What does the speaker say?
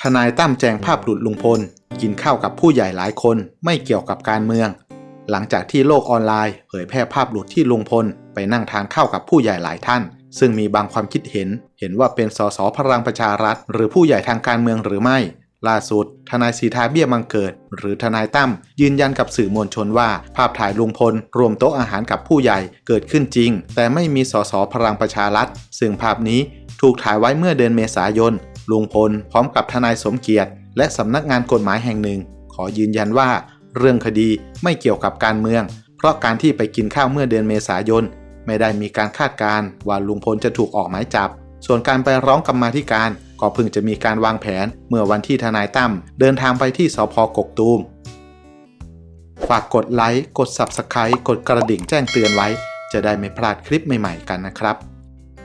ทนายตั้มแจงภาพหลุดลุงพล กินข้าวกับผู้ใหญ่หลายคนไม่เกี่ยวกับการเมือง หลังจากที่โลกออนไลน์ เผยแพร่ภาพหลุดที่ลุงพล ไปนั่งทานข้าวกับผู้ใหญ่หลายท่าน ซึ่งมีบางความคิดเห็น เห็นว่าเป็นสสพลังประชารัฐ หรือผู้ใหญ่ทางการเมืองหรือไม่ ล่าสุด ทนายสีทาเบี้ยมังเกิด หรือทนายตั้มยืนยันกับสื่อมวลชนว่า ภาพถ่ายลุงพล รวมโต๊ะอาหารกับผู้ใหญ่เกิดขึ้นจริง แต่ไม่มีสสพลังประชารัฐซึ่งภาพนี้ ถูกถ่ายไว้เมื่อเดือนเมษายน ลุงพลพร้อมกับทนายสมเกียรติ และสำนักงานกฎหมายแห่งหนึ่ง ขอยืนยันว่า เรื่องคดีไม่เกี่ยวกับการเมือง เพราะการที่ไปกินข้าวเมื่อเดือนเมษายน ไม่ได้มีการคาดการณ์ว่าลุงพลจะถูกออกหมายจับ ส่วนการไปร้องกรรมาธิการก็เพิ่งจะมีการวางแผนเมื่อวันที่ทนายตั้มเดินทางไปที่สพกกตูมฝากกดไลค์ กด Subscribe กดกระดิ่งแจ้งเตือนไว้ จะได้ไม่พลาดคลิปใหม่ ๆ กันนะครับ